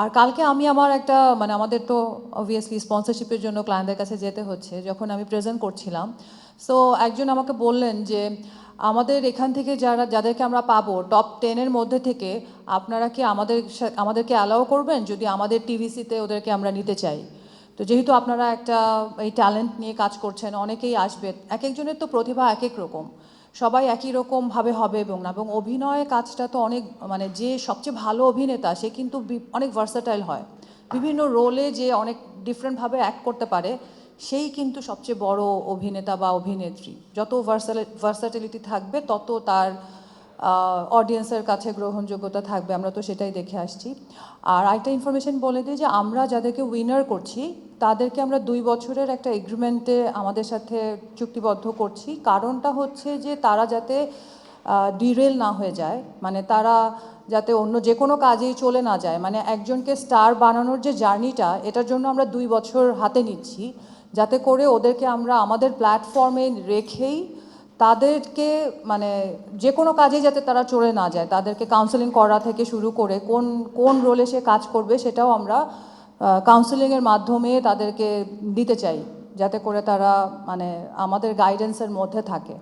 আর কালকে আমি আমার একটা মানে আমাদের তো অবভিয়াসলি স্পন্সরশিপের জন্য ক্লায়েন্টদের কাছে যেতে হচ্ছে, যখন আমি প্রেজেন্ট করছিলাম। সো একজন আমাকে বললেন যে, আমাদের এখান থেকে যারা, যাদেরকে আমরা পাবো টপ টেনের মধ্যে থেকে আপনারা কি আমাদের আমাদেরকে অ্যালাউ করবেন? যদি আমাদের টিভিসিতে ওদেরকে আমরা নিতে চাই। তো যেহেতু আপনারা একটা, এই ট্যালেন্ট নিয়ে কাজ করছেন, অনেকেই আসবে। এক একজনের তো প্রতিভা এক এক রকম। সবাই একই রকমভাবে হবে এবং না। এবং অভিনয় কাজটা তো অনেক মানে যে সবচেয়ে ভালো অভিনেতা, সে কিন্তু অনেক ভার্সাটাইল হয়। বিভিন্ন রোলে যে অনেক ডিফারেন্টভাবে অ্যাক্ট করতে পারে, সেই কিন্তু সবচেয়ে বড় অভিনেতা বা অভিনেত্রী। যত ভার্সাটিলিটি থাকবে, তত তার অডিয়েন্সের কাছে গ্রহণযোগ্যতা থাকবে। আমরা তো সেটাই দেখে আসছি। আর আরেকটা ইনফরমেশন বলে দিই যে আমরা যাদেরকে উইনার করছি তাদেরকে আমরা দুই বছরের একটা এগ্রিমেন্টে আমাদের সাথে চুক্তিবদ্ধ করছি। কারণটা হচ্ছে যে তারা যাতে ডিরেল না হয়ে যায় মানে তারা যাতে অন্য যে কোনো কাজেই চলে না যায় মানে একজনকে স্টার বানানোর যে জার্নিটা, এটার জন্য আমরা দুই বছর হাতে নিচ্ছি, যাতে করে ওদেরকে আমরা আমাদের প্ল্যাটফর্মে রেখেই তাদেরকে মানে যে কোনো কাজে যাতে তারা চলে না যায়, তাদেরকে কাউন্সেলিং করা থেকে শুরু করে কোন কোন রোলে সে কাজ করবে সেটাও আমরা কাউন্সেলিংয়ের মাধ্যমে তাদেরকে দিতে চাই যাতে করে তারা মানে আমাদের গাইডেন্সের মধ্যে থাকে।